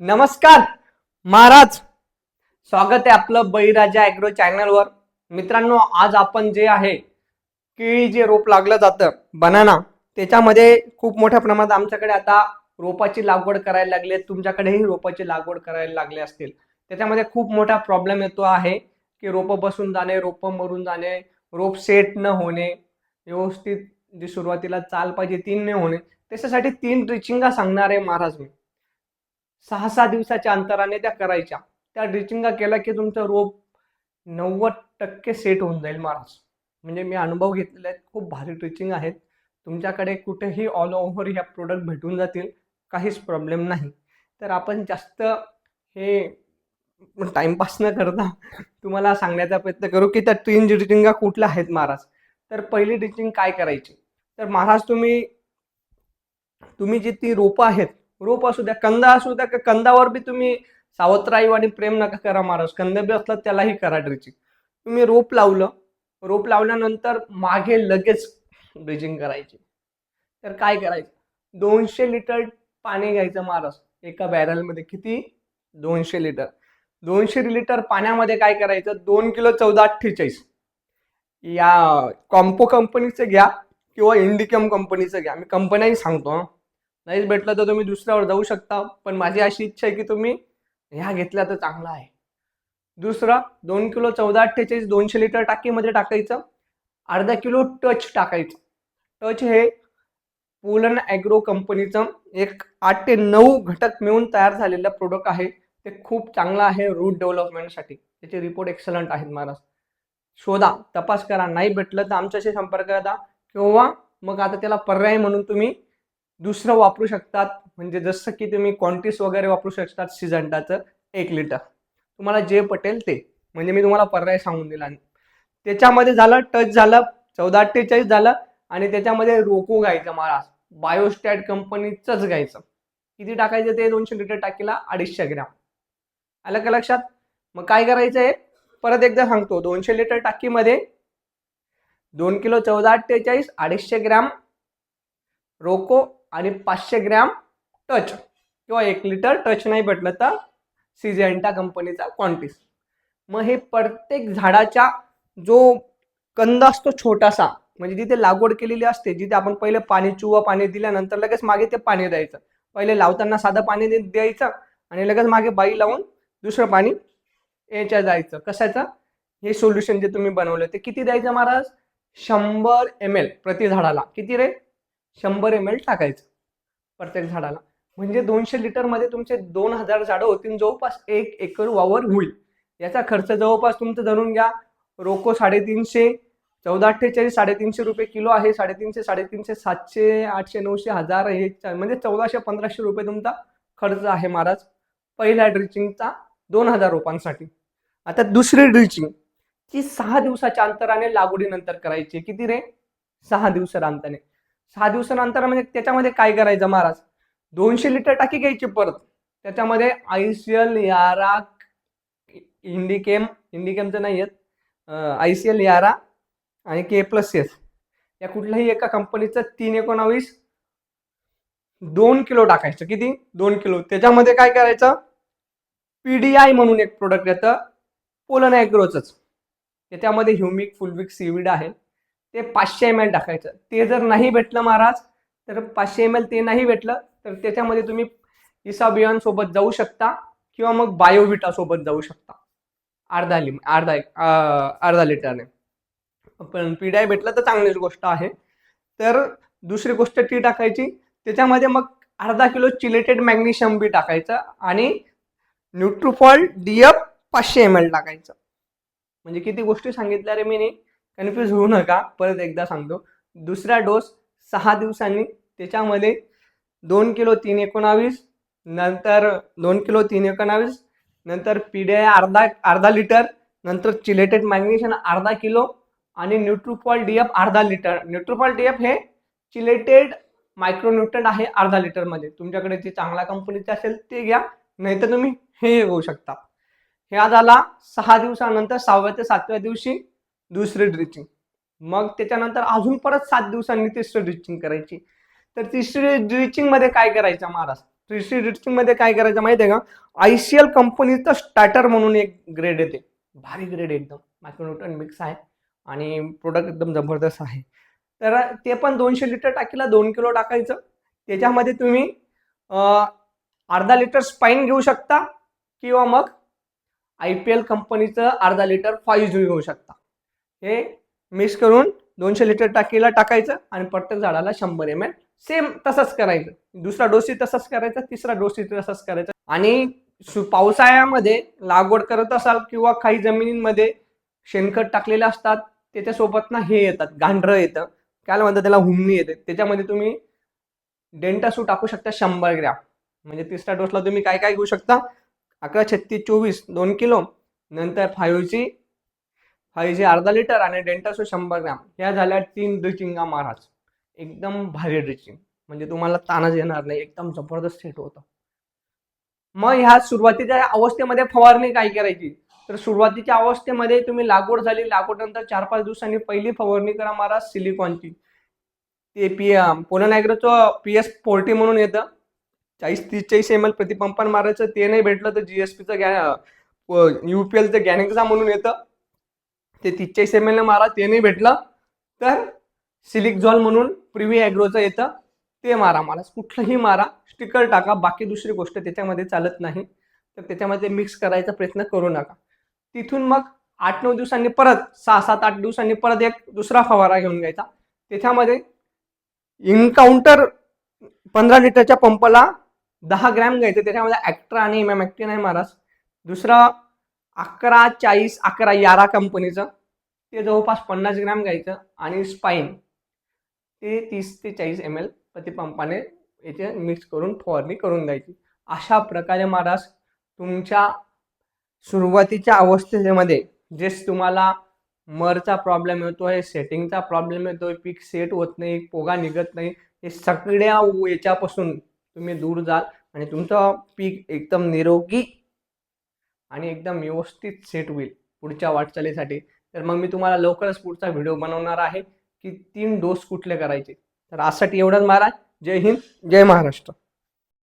नमस्कार महाराज. स्वागत आहे आपलं बळीराजा ॲग्रो चॅनलवर मित्रांनो आज आपण जे आहे केळी जे रोप लागलं जातं बनाना त्याच्यामध्ये खूप मोठ्या प्रमाणात आमच्याकडे आता रोपाची लागवड करायला लागली तुमच्याकडेही रोपाची लागवड करायला लागले असतील. त्याच्यामध्ये खूप मोठा प्रॉब्लेम येतो आहे की रोपं बसून जाणे रोपं मरून जाणे रोप सेट न होणे व्यवस्थित जी सुरुवातीला चाल पाहिजे तीन न होणे. त्याच्यासाठी तीन रिचिंगा सांगणार आहे महाराज मी. सहा सहा दिवसाच्या अंतराने त्या करायच्या. त्या ड्रिचिंगा केल्या की तुमचं रोप नव्वद टक्के सेट होऊन जाईल महाराज. म्हणजे मी अनुभव घेतलेले आहेत खूप भारी ड्रिचिंग आहेत. तुमच्याकडे कुठेही ऑल ओव्हर ह्या प्रोडक्ट भेटून जातील काहीच प्रॉब्लेम नाही. तर आपण जास्त हे टाइमपास न करता तुम्हाला सांगण्याचा प्रयत्न करू की त्या तीन ड्रिचिंगा कुठल्या आहेत महाराज? तर पहिली ड्रिचिंग काय करायची? तर महाराज तुम्ही तुम्ही जी ती रोपं आहेत रोप असू द्या कंदा असू द्या का कंदावर बी तुम्ही सावत्राई आणि प्रेम नका करा महाराज. कंद बी असलं त्यालाही करा ड्रिचिंग तुम्ही रोप लावलं रोप लावल्यानंतर मागे लगेच ड्रिचिंग करायची. तर काय करायचं? दोनशे लिटर पाणी घ्यायचं महाराज. एका बॅरलमध्ये किती? दोनशे लिटर. दोनशे लिटर पाण्यामध्ये काय करायचं? दोन किलो चौदा अठ्ठेचाळीस. या कॉम्पो कंपनीचं घ्या किंवा इंडिकम कंपनीचं घ्या. मी कंपन्याही सांगतो नाहीच भेटलं तर तुम्ही दुसऱ्यावर जाऊ शकता पण माझी अशी इच्छा आहे की तुम्ही ह्या घेतल्या तर चांगला आहे. दुसरा दोन किलो चौदा अठ्ठेचाळीस दोनशे लिटर टाकीमध्ये टाकायचं अर्धा किलो टच टाकायचं. टच हे पोलन ॲग्रो कंपनीचं एक आठ ते नऊ घटक मिळून तयार झालेलं प्रोडक्ट आहे. ते खूप चांगलं आहे रूट डेव्हलपमेंटसाठी त्याचे रिपोर्ट एक्सलंट आहेत महाराज. शोधा तपास करा. नाही भेटलं तर आमच्याशी संपर्क करा किंवा मग आता त्याला पर्याय म्हणून तुम्ही दुसरं वापरू शकतात. म्हणजे जसं की तुम्ही क्वांटिस वगैरे वापरू शकतात सिजंटाचं एक लिटर तुम्हाला जे पटेल ते. म्हणजे मी तुम्हाला पर्याय सांगून दिला. त्याच्यामध्ये झालं टच झालं चौदा अठ्ठेचाळीस झालं आणि त्याच्यामध्ये रोको घ्यायचं मला. बायोस्टॅट कंपनीचंच घ्यायचं. किती टाकायचं ते? दोनशे लिटर टाकीला अडीचशे ग्रॅम. आलं का लक्षात? मग काय करायचं आहे परत एकदा सांगतो. दोनशे लिटर टाकीमध्ये दोन किलो चौदा अठ्ठेचाळीस अडीचशे ग्रॅम रोको. आणि पाचशे ग्रॅम टच किंवा एक लिटर टच नाही भेटलं तर सिजेंटा कंपनीचा क्वांटिस. मग हे प्रत्येक झाडाच्या जो कंद असतो छोटासा म्हणजे जिथे लागवड केलेली असते जिथे आपण पहिले पाणी चुवा पाणी दिल्यानंतर लगेच मागे ते पाणी द्यायचं. पहिले लावताना साधं पाणी दे- द्यायचं आणि लगेच मागे बाई लावून दुसरं पाणी याच्या जायचं. कशाचं? हे सोल्युशन जे तुम्ही बनवलं ते किती द्यायचं महाराज? शंभर एम एल प्रति झाडाला. किती रे? शंभर एम एल टाकायचं प्रत्येक झाडाला. म्हणजे दोनशे लिटरमध्ये तुमचे दोन हजार झाडं होतील जवळपास एक एकर वावर होईल. याचा खर्च जवळपास तुमचं धरून घ्या. रोको साडेतीनशे चौदा अठ्ठेचाळीस साडेतीनशे रुपये किलो आहे. साडेतीनशे साडेतीनशे सातशे आठशे नऊशे हजार हे म्हणजे चौदाशे पंधराशे रुपये तुमचा खर्च आहे महाराज. पहिल्या ड्रिचिंगचा दोन हजार रोपांसाठी आता दुसरी ड्रिचिंग ती सहा दिवसाच्या अंतराने लागवडीनंतर करायची. किती रे? सहा दिवसानंतराने सहा दिवसानंतर म्हणजे त्याच्यामध्ये काय करायचं महाराज? दोनशे लिटर टाकी घ्यायची परत. त्याच्यामध्ये आय सी एल यारा इंडिकेम इंडिकेमचं नाही आहेत आय सी एल यारा आणि के प्लस एस. या कुठल्याही एका कंपनीचं तीन एकोणावीस दोन किलो टाकायचं. किती? दोन किलो. त्याच्यामध्ये काय करायचं? पी डी आय म्हणून एक प्रोडक्ट येतं. पोलन ॲग्रोचंच त्याच्यामध्ये ह्युमिक फुलविक सीविड आहे. ते पाचशे एम एल टाकायचं. ते जर नाही भेटलं महाराज तर पाचशे एम एल ते नाही भेटलं तर त्याच्यामध्ये तुम्ही इसाबियन सोबत जाऊ शकता किंवा मग बायोविटा सोबत जाऊ शकता. अर्धा लिम अर्धा एक अर्धा लिटरने. पण पिढाई भेटलं तर चांगलीच गोष्ट आहे. तर दुसरी गोष्ट ती टाकायची त्याच्यामध्ये मग अर्धा किलो चिलेटेड मॅग्नेशियम बी टाकायचं आणि न्यूट्रोफॉल डीएफ पाचशे एम एल टाकायचं. म्हणजे किती गोष्टी सांगितल्या रे मी कन्फ्यूज होऊ नका. परत एकदा सांगतो. दुसरा डोस सहा दिवसांनी. त्याच्यामध्ये दोन किलो तीन एकोणावीस नंतर दोन किलो तीन एकोणावीस नंतर पिढे अर्धा अर्धा लिटर नंतर चिलेटेड मॅग्नेशियम अर्धा किलो आणि न्यूट्रोफॉल डीएफ अर्धा लिटर न्यूट्रोफॉल डीएफ हे चिलेटेड मायक्रोन्युट्रंट आहे अर्धा लिटरमध्ये तुमच्याकडे जे चांगल्या कंपनीचे असेल ते घ्या. नाहीतर तुम्ही हे घेऊ शकता. ह्या झाला सहा दिवसानंतर सहाव्या ते सातव्या दिवशी दुसरी ड्रिचिंग मग त्याच्यानंतर अजून परत सात दिवसांनी तिसरी ड्रिचिंग करायची. तर तिसरी ड्रिचिंगमध्ये काय करायचं महाराज? तिसरी ड्रिचिंगमध्ये काय करायचं माहिती आहे का? आय सी एल कंपनीचं स्टार्टर म्हणून एक ग्रेड येते. भारी ग्रेड एकदम. मायक्रोन्यूटन मिक्स आहे. आणि प्रोडक्ट एकदम जबरदस्त आहे. तर ते पण दोनशे लिटर टाकीला दोन किलो टाकायचं. त्याच्यामध्ये तुम्ही अर्धा लिटर स्पाईन घेऊ शकता किंवा मग आय पी एल कंपनीचं अर्धा लिटर फाईव्ह जी घेऊ शकता. हे मिक्स करून दोनशे लिटर टाकीला टाकायचं आणि प्रत्येक झाडाला शंभर एम एल सेम तसंच करायचं. दुसरा डोसी तसंच करायचा तिसरा डोसी तसंच करायचा. आणि सु- पावसाळ्यामध्ये लागवड करत असाल किंवा काही जमिनींमध्ये शेणखत टाकलेले असतात त्याच्यासोबत ना हे येतात गांढरं येतं. काय म्हणतात त्याला हुमणी येते. त्याच्यामध्ये तुम्ही डेंटासू टाकू शकता शंभर ग्रॅम. म्हणजे तिसऱ्या डोसला तुम्ही काय काय घेऊ शकता? अकरा छत्तीस चोवीस दोन किलो नंतर फायूची फाईव्हची अर्धा लिटर आणि डेंटासो शंभर ग्रॅम ह्या झाल्या तीन ड्रिचिंगा महाराज. एकदम भारी ड्रिचिंग म्हणजे तुम्हाला ताणच येणार नाही एकदम जबरदस्त सेट होतं. मग ह्या सुरुवातीच्या अवस्थेमध्ये फवारणी काय करायची? तर सुरुवातीच्या अवस्थेमध्ये तुम्ही लागवड झाली लागवडनंतर चार पाच दिवसांनी पहिली फवारणी करा महाराज सिलिकॉनची. ते पी पोलन ॲग्रोचं पी एस फोर्टी म्हणून येतं. चाळीस तीस चाळीस एम एल प्रतिपंपन मारायचं ते नाही भेटलं तर जी एस पीचं गॅ यू पी एलचं गॅनेक्झा म्हणून येतं. ते तीचाळीस एम एल मारा ते नाही भेटलं. तर सिलिकझॉल म्हणून प्रिव्ही ॲग्रोचं येतं ते मारा मला. कुठलंही मारा स्टिकर टाका बाकी दुसरी गोष्ट त्याच्यामध्ये चालत नाही. तर त्याच्यामध्ये मिक्स करायचा प्रयत्न करू नका. तिथून मग आठ नऊ दिवसांनी परत सहा सात आठ दिवसांनी परत एक दुसरा फवारा घेऊन घ्यायचा. त्याच्यामध्ये इन्काउंटर पंधरा लिटरच्या पंपाला दहा ग्रॅम घ्यायचं. त्याच्यामध्ये ॲक्ट्रा आणि इमॅमॅक्टिन आहे महाराज. दुसरा अकरा चाळीस अकरा यारा कंपनीचं ते जवळपास पन्नास ग्रॅम घ्यायचं आणि स्पाईन ते तीस ते चाळीस एम एल प्रतिपंपाने याचे मिक्स करून फवारणी करून द्यायची अशा प्रकारे महाराज तुमच्या सुरुवातीच्या अवस्थेमध्ये जेच तुम्हाला मरचा प्रॉब्लेम येतो आहे सेटिंगचा प्रॉब्लेम येतोय पीक सेट होत नाही पोगा निघत नाही हे सगळ्या याच्यापासून तुम्ही दूर जाल आणि तुमचं पीक एकदम निरोगी आणि एकदम व्यवस्थित सेट होईल पुढच्या वाटचालीसाठी. तर मग मी तुम्हाला लवकरच पुढचा व्हिडिओ बनवणार आहे की तीन डोस कुठले करायचे? तर आजसाठी एवढंच महाराज. जय हिंद जय महाराष्ट्र.